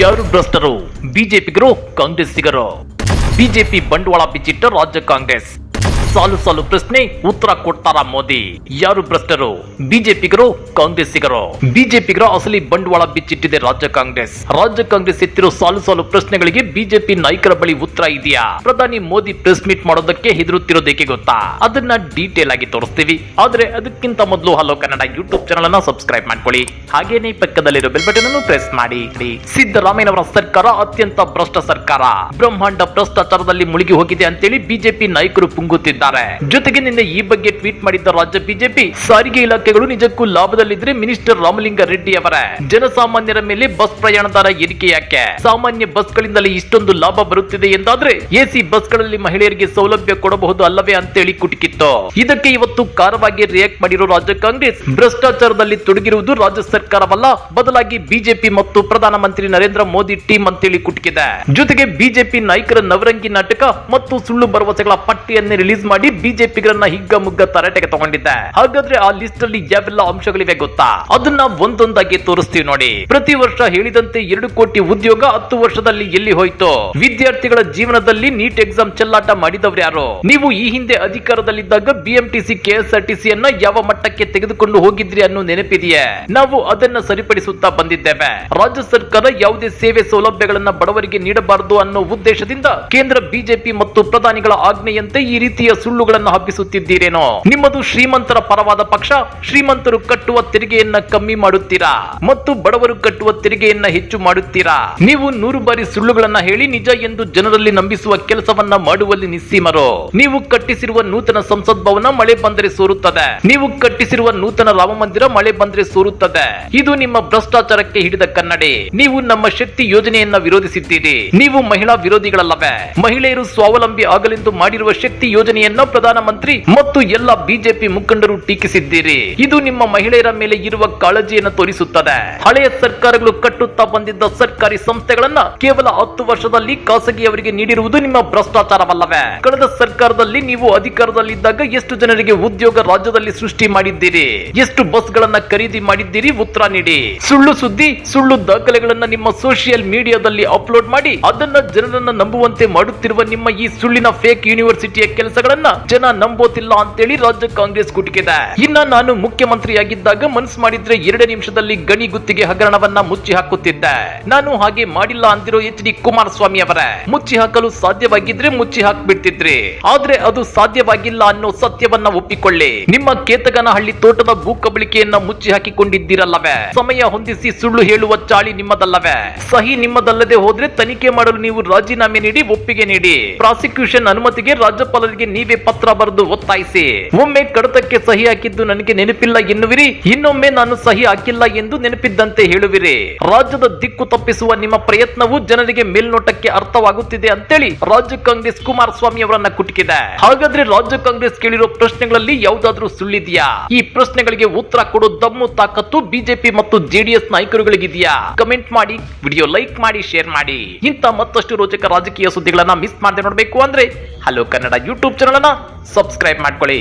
ಯಾರು ಭ್ರಷ್ಟರು ಬಿಜೆಪಿಗರು ಕಾಂಗ್ರೆಸ್ಸಿಗರು. ಬಿಜೆಪಿ ಬಂಡವಾಳ ಬಿಚ್ಚಿಟ್ಟ ರಾಜ್ಯ ಕಾಂಗ್ರೆಸ್. ಸಾಲು ಸಾಲು ಪ್ರಶ್ನೆ, ಉತ್ತರ ಕೊಡ್ತಾರ ಮೋದಿ? ಯಾರು ಭ್ರಷ್ಟರು? ಬಿಜೆಪಿಗರು, ಕಾಂಗ್ರೆಸ್ಸಿಗರು? ಬಿಜೆಪಿಗರ ಅಸಲಿ ಬಂಡವಾಳ ಬಿಚ್ಚಿಟ್ಟಿದೆ ರಾಜ್ಯ ಕಾಂಗ್ರೆಸ್. ರಾಜ್ಯ ಕಾಂಗ್ರೆಸ್ ಎತ್ತಿರೋ ಸಾಲು ಸಾಲು ಪ್ರಶ್ನೆಗಳಿಗೆ ಬಿಜೆಪಿ ನಾಯಕರ ಬಳಿ ಉತ್ತರ ಇದೆಯಾ? ಪ್ರಧಾನಿ ಮೋದಿ ಪ್ರೆಸ್ ಮೀಟ್ ಮಾಡೋದಕ್ಕೆ ಹೆದರುತ್ತಿರೋದಕ್ಕೆ ಗೊತ್ತಾ? ಅದನ್ನ ಡೀಟೇಲ್ ಆಗಿ ತೋರಿಸ್ತೀವಿ. ಆದ್ರೆ ಅದಕ್ಕಿಂತ ಮೊದಲು ಹಲೋ ಕನ್ನಡ ಯೂಟ್ಯೂಬ್ ಚಾನಲ್ ಅನ್ನ ಸಬ್ಸ್ಕ್ರೈಬ್ ಮಾಡ್ಕೊಳ್ಳಿ. ಹಾಗೇನೆ ಪಕ್ಕದಲ್ಲಿರೋ ಬೆಲ್ ಬಟನ್ ಅನ್ನು ಪ್ರೆಸ್ ಮಾಡಿ. ಸಿದ್ದರಾಮಯ್ಯನವರ ಸರ್ಕಾರ ಅತ್ಯಂತ ಭ್ರಷ್ಟ ಸರ್ಕಾರ. ಬ್ರಹ್ಮಾಂಡ ಭ್ರಷ್ಟಾಚಾರದಲ್ಲಿ ಮುಳುಗಿ ಹೋಗಿದೆ ಅಂತೇಳಿ ಬಿಜೆಪಿ ನಾಯಕರು ಪುಂಗುತ್ತಿದ್ದಾರೆ. ಜೊತೆಗೆ ನಿನ್ನೆ ಈ ಬಗ್ಗೆ ಟ್ವೀಟ್ ಮಾಡಿದ್ದ ರಾಜ್ಯ ಬಿಜೆಪಿ, ಸಾರಿಗೆ ಇಲಾಖೆಗಳು ನಿಜಕ್ಕೂ ಲಾಭದಲ್ಲಿದ್ರೆ ಮಿನಿಸ್ಟರ್ ರಾಮಲಿಂಗ ರೆಡ್ಡಿ ಅವರೇ. ಜನಸಾಮಾನ್ಯರ ಮೇಲೆ ಬಸ್ ಪ್ರಯಾಣ ದರ ಏರಿಕೆ ಯಾಕೆ? ಸಾಮಾನ್ಯ ಬಸ್ಗಳಿಂದಲೇ ಇಷ್ಟೊಂದು ಲಾಭ ಬರುತ್ತಿದೆ ಎಂದಾದ್ರೆ ಎಸಿ ಬಸ್ಗಳಲ್ಲಿ ಮಹಿಳೆಯರಿಗೆ ಸೌಲಭ್ಯ ಕೊಡಬಹುದು ಅಲ್ಲವೇ ಅಂತೇಳಿ ಕುಟುಕಿತ್ತು. ಇದಕ್ಕೆ ಇವತ್ತು ಕಾರವಾಗಿ ರಿಯಾಕ್ಟ್ ಮಾಡಿರೋ ರಾಜ್ಯ ಕಾಂಗ್ರೆಸ್, ಭ್ರಷ್ಟಾಚಾರದಲ್ಲಿ ತೊಡಗಿರುವುದು ರಾಜ್ಯ ಸರ್ಕಾರವಲ್ಲ, ಬದಲಾಗಿ ಬಿಜೆಪಿ ಮತ್ತು ಪ್ರಧಾನಮಂತ್ರಿ ನರೇಂದ್ರ ಮೋದಿ ಟೀಮ್ ಅಂತೇಳಿ ಕುಟುಕಿದೆ. ಜೊತೆಗೆ ಬಿಜೆಪಿ ನಾಯಕರ ನವರಂಗಿ ನಾಟಕ ಮತ್ತು ಸುಳ್ಳು ಭರವಸೆಗಳ ಪಟ್ಟಿಯನ್ನೇ ರಿಲೀಸ್ ಮಾಡಿ ಬಿಜೆಪಿಗರನ್ನ ಹಿಗ್ಗಮುಗ್ಗ ತರಾಟೆಗೆ ತಗೊಂಡಿದ್ದೆ. ಹಾಗಾದ್ರೆ ಆ ಲಿಸ್ಟ್ ಅಲ್ಲಿ ಯಾವೆಲ್ಲ ಅಂಶಗಳಿವೆ ಗೊತ್ತಾ? ಅದನ್ನ ಒಂದೊಂದಾಗಿ ತೋರಿಸ್ತೀವಿ ನೋಡಿ. ಪ್ರತಿ ವರ್ಷ ಹೇಳಿದಂತೆ ಎರಡು ಕೋಟಿ ಉದ್ಯೋಗ ಹತ್ತು ವರ್ಷದಲ್ಲಿ ಎಲ್ಲಿ ಹೋಯ್ತು? ವಿದ್ಯಾರ್ಥಿಗಳ ಜೀವನದಲ್ಲಿ ನೀಟ್ ಎಕ್ಸಾಮ್ ಚೆಲ್ಲಾಟ ಮಾಡಿದವ್ರು ಯಾರು? ನೀವು ಈ ಹಿಂದೆ ಅಧಿಕಾರದಲ್ಲಿದ್ದಾಗ ಬಿಎಂಟಿಸಿ ಕೆಎಸ್ಆರ್ಟಿಸಿ ಅನ್ನ ಯಾವ ಮಟ್ಟಕ್ಕೆ ತೆಗೆದುಕೊಂಡು ಹೋಗಿದ್ರಿ ಅನ್ನೋ ನೆನಪಿದೆಯೇ? ನಾವು ಅದನ್ನ ಸರಿಪಡಿಸುತ್ತಾ ಬಂದಿದ್ದೇವೆ. ರಾಜ್ಯ ಸರ್ಕಾರ ಯಾವುದೇ ಸೇವೆ ಸೌಲಭ್ಯಗಳನ್ನ ಬಡವರಿಗೆ ನೀಡಬಾರದು ಅನ್ನೋ ಉದ್ದೇಶದಿಂದ ಕೇಂದ್ರ ಬಿಜೆಪಿ ಮತ್ತು ಪ್ರಧಾನಿಗಳ ಆಜ್ಞೆಯಂತೆ ಈ ರೀತಿಯ ಸುಳ್ಳುಗಳನ್ನು ಹಬ್ಬಿಸುತ್ತಿದ್ದೀರೇನೋ? ನಿಮ್ಮದು ಶ್ರೀಮಂತರ ಪರವಾದ ಪಕ್ಷ, ಶ್ರೀಮಂತರು ಕಟ್ಟುವ ತೆರಿಗೆಯನ್ನ ಕಮ್ಮಿ ಮಾಡುತ್ತೀರಾ? ಮತ್ತು ಬಡವರು ಕಟ್ಟುವ ತೆರಿಗೆಯನ್ನ ಹೆಚ್ಚು ಮಾಡುತ್ತೀರಾ? ನೀವು ನೂರು ಬಾರಿ ಸುಳ್ಳುಗಳನ್ನ ಹೇಳಿ ನಿಜ ಎಂದು ಜನರಲ್ಲಿ ನಂಬಿಸುವ ಕೆಲಸವನ್ನ ಮಾಡುವಲ್ಲಿ ನಿಸ್ಸೀಮರು? ನೀವು ಕಟ್ಟಿಸಿರುವ ನೂತನ ಸಂಸತ್ ಭವನ ಮಳೆ ಬಂದರೆ ಸೋರುತ್ತದೆ. ನೀವು ಕಟ್ಟಿಸಿರುವ ನೂತನ ರಾಮ ಮಂದಿರ ಮಳೆ ಬಂದರೆ ಸೋರುತ್ತದೆ. ಇದು ನಿಮ್ಮ ಭ್ರಷ್ಟಾಚಾರಕ್ಕೆ ಹಿಡಿದ ಕನ್ನಡಿ. ನೀವು ನಮ್ಮ ಶಕ್ತಿ ಯೋಜನೆಯನ್ನ ವಿರೋಧಿಸಿದ್ದೀರಿ. ನೀವು ಮಹಿಳಾ ವಿರೋಧಿಗಳಲ್ಲವೇ? ಮಹಿಳೆಯರು ಸ್ವಾವಲಂಬಿ ಆಗಲೆಂದು ಮಾಡಿರುವ ಶಕ್ತಿ ಯೋಜನೆಯನ್ನ ಪ್ರಧಾನಮಂತ್ರಿ ಮತ್ತು ಎಲ್ಲ ಬಿಜೆಪಿ ಮುಖಂಡರು ಟೀಕಿಸಿದ್ದೀರಿ. ಇದು ನಿಮ್ಮ ಮಹಿಳೆಯರ ಮೇಲೆ ಇರುವ ಕಾಳಜಿಯನ್ನು ತೋರಿಸುತ್ತದೆ. ಹಳೆಯ ಸರ್ಕಾರಗಳು ಕಟ್ಟುತ್ತಾ ಬಂದಿದ್ದ ಸರ್ಕಾರಿ ಸಂಸ್ಥೆಗಳನ್ನ ಕೇವಲ ಹತ್ತು ವರ್ಷದಲ್ಲಿ ಖಾಸಗಿಯವರಿಗೆ ನೀಡಿರುವುದು ನಿಮ್ಮ ಭ್ರಷ್ಟಾಚಾರವಲ್ಲವೇ? ಕಳೆದ ಸರ್ಕಾರದಲ್ಲಿ ನೀವು ಅಧಿಕಾರದಲ್ಲಿದ್ದಾಗ ಎಷ್ಟು ಜನರಿಗೆ ಉದ್ಯೋಗ ರಾಜ್ಯದಲ್ಲಿ ಸೃಷ್ಟಿ ಮಾಡಿದ್ದೀರಿ? ಎಷ್ಟು ಬಸ್ ಗಳನ್ನ ಖರೀದಿ ಮಾಡಿದ್ದೀರಿ? ಉತ್ತರ ನೀಡಿ. ಸುಳ್ಳು ಸುದ್ದಿ, ಸುಳ್ಳು ದಾಖಲೆಗಳನ್ನ ನಿಮ್ಮ ಸೋಷಿಯಲ್ ಮೀಡಿಯಾದಲ್ಲಿ ಅಪ್ಲೋಡ್ ಮಾಡಿ ಅದನ್ನ ಜನರನ್ನ ನಂಬುವಂತೆ ಮಾಡುತ್ತಿರುವ ನಿಮ್ಮ ಈ ಸುಳ್ಳಿನ ಫೇಕ್ ಯೂನಿವರ್ಸಿಟಿಯ ಕೆಲಸಗಳನ್ನ ಜನ ನಂಬೋತಿಲ್ಲ ಅಂತೇಳಿ ರಾಜ್ಯ ಕಾಂಗ್ರೆಸ್ ಕುಟುಕಿದೆ ಇನ್ನ ನಾನು ಮುಖ್ಯಮಂತ್ರಿಯಾಗಿದ್ದಾಗ ಮನಸ್ಸು ಮಾಡಿದ್ರೆ ಎರಡು ನಿಮಿಷದಲ್ಲಿ ಗಣಿ ಗುತ್ತಿಗೆ ಹಗರಣವನ್ನ ಮುಚ್ಚಿ ಹಾಕುತ್ತಿದ್ದೆ. ನಾನು ಹಾಗೆ ಮಾಡಿಲ್ಲ ಅಂದಿರೋ ಎಚ್ ಡಿ ಕುಮಾರಸ್ವಾಮಿ ಅವರೇ, ಮುಚ್ಚಿ ಹಾಕಲು ಸಾಧ್ಯವಾಗಿದ್ರೆ ಮುಚ್ಚಿ ಹಾಕ್ಬಿಡ್ತಿದ್ರಿ. ಆದ್ರೆ ಅದು ಸಾಧ್ಯವಾಗಿಲ್ಲ ಅನ್ನೋ ಸತ್ಯವನ್ನ ಒಪ್ಪಿಕೊಳ್ಳಿ. ನಿಮ್ಮ ಕೇತಗನಹಳ್ಳಿ ತೋಟದ ಭೂ ಕಬಳಿಕೆಯನ್ನ ಮುಚ್ಚಿ ಹಾಕಿಕೊಂಡಿದ್ದೀರಲ್ಲವೇ? ಸಮಯ ಹೊಂದಿಸಿ ಸುಳ್ಳು ಹೇಳುವ ಚಾಳಿ ನಿಮ್ಮದಲ್ಲವೇ? ಸಹಿ ನಿಮ್ಮದಲ್ಲದೆ ಹೋದ್ರೆ ತನಿಖೆ ಮಾಡಲು ನೀವು ರಾಜೀನಾಮೆ ನೀಡಿ ಒಪ್ಪಿಗೆ ನೀಡಿ. ಪ್ರಾಸಿಕ್ಯೂಷನ್ ಅನುಮತಿಗೆ ರಾಜ್ಯಪಾಲರಿಗೆ ನೀವೇ ಪತ್ರ ಬರೆದು ಒತ್ತಾಯಿಸಿ. ಒಮ್ಮೆ ಕಡತಕ್ಕೆ ಸಹಿ ಹಾಕಿದ್ದು ನನಗೆ ನೆನಪಿಲ್ಲ ಎನ್ನುವಿರಿ, ಇನ್ನೊಮ್ಮೆ ನಾನು ಸಹಿ ಹಾಕಿಲ್ಲ ಎಂದು ನೆನಪಿದ್ದಂತೆ ಹೇಳುವಿರಿ. ರಾಜ್ಯದ ದಿಕ್ಕು ತಪ್ಪಿಸುವ ನಿಮ್ಮ ಪ್ರಯತ್ನವು ಜನರಿಗೆ ಮೇಲ್ನೋಟಕ್ಕೆ ಅರ್ಥವಾಗುತ್ತಿದೆ ಅಂತೇಳಿ ರಾಜ್ಯ ಕಾಂಗ್ರೆಸ್ ಕುಮಾರಸ್ವಾಮಿ ಅವರನ್ನ ಕುಟುಕಿದೆ. ಹಾಗಾದ್ರೆ ರಾಜ್ಯ ಕಾಂಗ್ರೆಸ್ ಕೇಳಿರೋ ಪ್ರಶ್ನೆಗಳಲ್ಲಿ ಯಾವುದಾದ್ರೂ ಸುಳ್ಳಿದೆಯಾ? ಈ ಪ್ರಶ್ನೆಗಳಿಗೆ ಉತ್ತರ ಕೊಡೋ ದಮ್ಮು ತಾಕತ್ತು ಬಿಜೆಪಿ ಮತ್ತು ಜೆಡಿಎಸ್ ನಾಯಕರುಗಳಿಗಿದೆಯಾ? ಕಮೆಂಟ್ ಮಾಡಿ, ವಿಡಿಯೋ ಲೈಕ್ ಮಾಡಿ, ಶೇರ್ ಮಾಡಿ. ಇಂಥ ಮತ್ತಷ್ಟು ರೋಚಕ ರಾಜಕೀಯ ಸುದ್ದಿಗಳನ್ನ ಮಿಸ್ ಮಾಡದೆ ನೋಡಬೇಕು ಅಂದ್ರೆ ಹಲೋ ಕನ್ನಡ ಯೂಟ್ಯೂಬ್ ಚಾನಲ್ ಅನ್ನ ಸಬ್ಸ್ಕ್ರೈಬ್ ಮಾಡ್ಕೊಳ್ಳಿ.